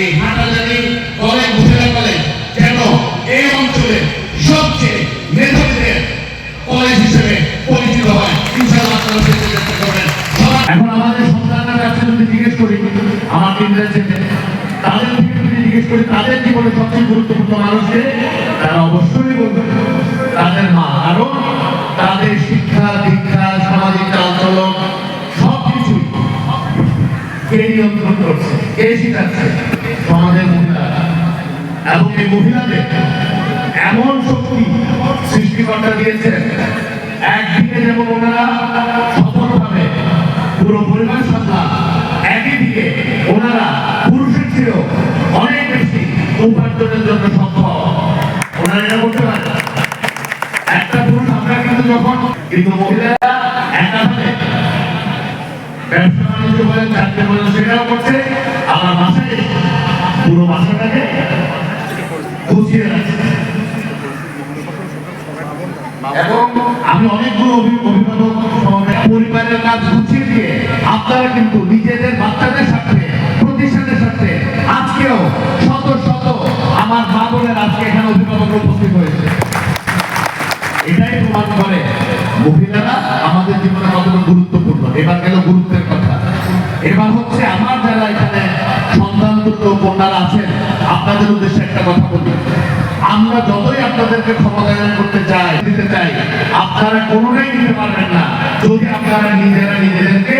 এই হাটাজারি কলেজ মহিলা কলেজ যেন এই অঞ্চলে সবচেয়ে মেধাবীদের কলেজ হিসেবে পরিচিত হয় এখন আমাদের সন্তানরা কাছে যদি জিজ্ঞেস করি, আমার ইংরেজিতে তাদের জিজ্ঞেস করি, তাদের জীবনে সবচেয়ে গুরুত্বপূর্ণ মানুষকে তারা অবশ্যই বলবে, তাদের মা, কারণ তাদের শিক্ষা, দীক্ষা, সামাজিক চালচলন সব কিছুই কে নিয়ন্ত্রণ করছে, কে শিখাচ্ছে সমাজের মহিলা এবং এই মহিলাদের এমন শক্তি সৃষ্টিকর্তা দিয়েছেন একদিকে যেমন ওনারা সফলভাবে পুরো পরিবার সামলা একই দিকে ওনারা পুরুষের চেয়েও অনেক বেশি উপার্জনের জন্য সম্ভব ওনারা এটা করতে পারে একটা পুরুষ আমরা কিন্তু যখন, কিন্তু মহিলারা একাধারে ব্যবসা বাণিজ্য বলেন চাকরি বলেন সেটাও করছে। আমার বাসায় এবং আমি অনেকগুলো অভি- অভিভাবক পরিবারের কাজ গুছিয়ে দিয়ে আপনারা কিন্তু নিজেদের বাচ্চাদের সাথে, প্রতিষ্ঠানের সাথে, আজকেও শত শত আমার মা বোনের আজকে এখানে অভিভাবক উপস্থিত হয়েছে। হচ্ছে আমার যারা এখানে সন্তান দুটো কন্যারা আছেন, আপনাদের উদ্দেশ্যে একটা কথা বলি। আমরা যতই আপনাদেরকে ক্ষমতায়ন করতে চাই, দিতে চাই, আপনারা কোনোটাই দিতে পারবেন না। যদি আপনারা নিজেরা নিজেদেরকে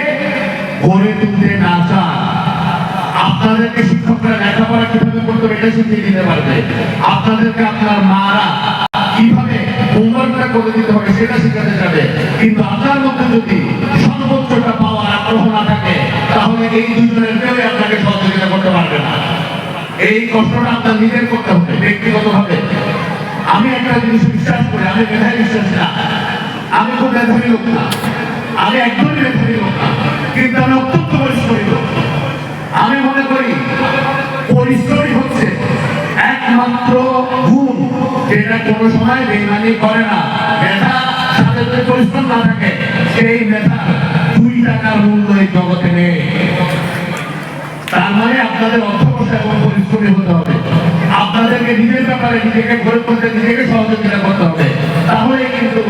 গড়ে তুলতে না চান, আপনাদেরকে শিক্ষকরা লেখাপড়া কীভাবে করতে হবে এটা শিখিয়ে দিতে পারবে। আপনাদেরকে আপনার মারা কীভাবে হোমওয়ার্কটা করে দিতে হবে সেটা শেখাতে যাবে। কিন্তু আপনার মধ্যে যদি এই দুজনের কেউ আপনাকে সহযোগিতা করতে পারবে না। এই কষ্টটা আপনার নিজের করতে হবে, ব্যক্তিগতভাবে। আমি একটা জিনিস বিশ্বাস করি, আমি মেধায় বিশ্বাস না। আমি খুব মেধাবী লোক না। আমি একদমই মেধাবী লোক না। কিন্তু আমি অত্যন্ত পরিশ্রমী লোক। আমি মনে করি পরিশ্রমী হচ্ছে একমাত্র গুণ, যেটা কোনো সময় বেমানি করে না। মেধা সাথে পরিশ্রম না থাকে, সেই মেধা টাকার মূল্য এই জগতে নেই। তার মানে আপনাদের অধ্যবসায় এবং পরিশ্রমী হতে হবে। আপনাদেরকে নিজের ব্যাপারে নিজেকে গড়ে তুলতে, নিজেকে সহযোগিতা করতে হবে। তাহলে কিন্তু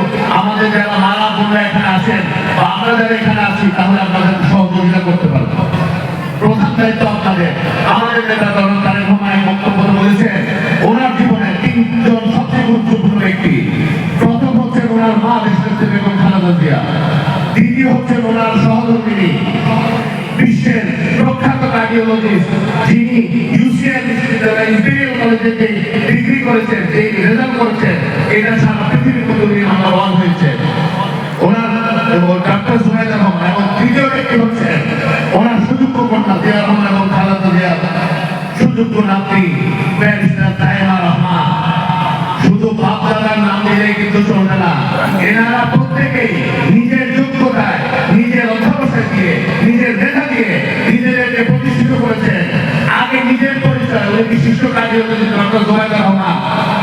আমাদের যারা মারা বোনরা এখানে আছেন বা আমরা যারা এখানে আছি, তাহলে আপনাদের সহযোগিতা করতে পারব। প্রধান দায়িত্ব আপনাদের। আমাদের নেতা কার্ডিওলজিস্ট যিনি ইউসিএল বিশ্ববিদ্যালয় ইম্পেরিয়াল কলেজে যে ডিগ্রি করেছেন যে রেজাল্ট করেছেন, এটা সারা পৃথিবীর মধ্যে নাম্বার ওয়ান হয়েছে ওনার ডাক্তার সুহাইদা রহমান এবং তৃতীয় ব্যক্তি হচ্ছেন ওনার সুযোগ্য কন্যা জিয়া রহমান এবং খালেদা জিয়া সুযোগ্য নাতি ব্যারিস্টার তাইমা রহমান। শুধু বাপ নাম দিলেই কিন্তু চলবে না। এনারা প্রত্যেকেই নিজের যোগ্যতায়, নিজের অধ্যবসায় দিয়ে ওই বিশিষ্ট cardiology doctor Zubaida Rahman.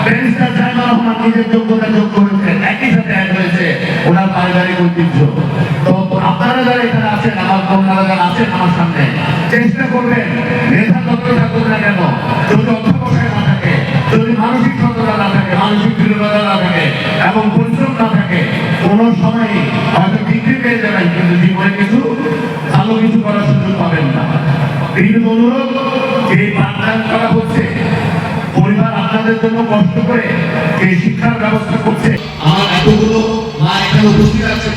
Barrister Zaima Rahman নিজের যোগ্যতা যোগ করেছেন, একই সাথে অ্যাড হয়েছে ওনার পারিবারিক ঐতিহ্য। তো আপনারা যারা এখানে আছেন, আমার কন্যারা যারা আছেন আমার সামনে, চেষ্টা করবেন, মেধা তত্ত্ব থাকুক না কেন যদি অধ্যবসায় না থাকে, যদি মানসিক সততা না থাকে, মানসিক দৃঢ়তা না থাকে এবং পরিশ্রম না থাকে, কোন সময় হয়তো ডিগ্রি পেয়ে যাবেন, কিন্তু জীবনে কিছু ভালো কিছু করার সুযোগ পাবেন না। বিভিন্ন অনুরোধ জন্য কষ্ট করে যে শিক্ষার ব্যবস্থা করছে। আমার এতগুলো মা এখানে উপস্থিত আছে,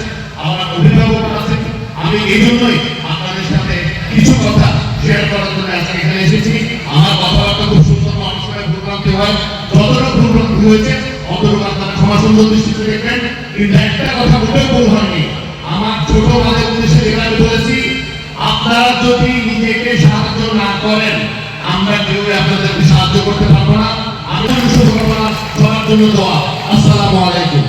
আমার অভিভাবক আছে, আমি এই জন্যই আপনাদের সাথে কিছু কথা শেয়ার করার জন্য আজকে এখানে এসেছি। আমার কথাবার্তা খুব সুন্দর মানুষ করে ভুলভ্রান্তি হয়, যতটা ভুলভ্রান্তি হয়েছে, অতটুকু আপনারা ক্ষমা সুন্দর দৃষ্টিতে দেখবেন। কিন্তু একটা কথা মোটেও ভুল হয়নি। আমার ছোট মাদের উদ্দেশ্যে আমি বলেছি, আপনারা যদি নিজেকে সাহায্য না করেন, আমরা কেউ আপনাদেরকে সাহায্য করতে পারব না। আমি শুভকামনা সবার জন্য দোয়া। আসসালামু আলাইকুম।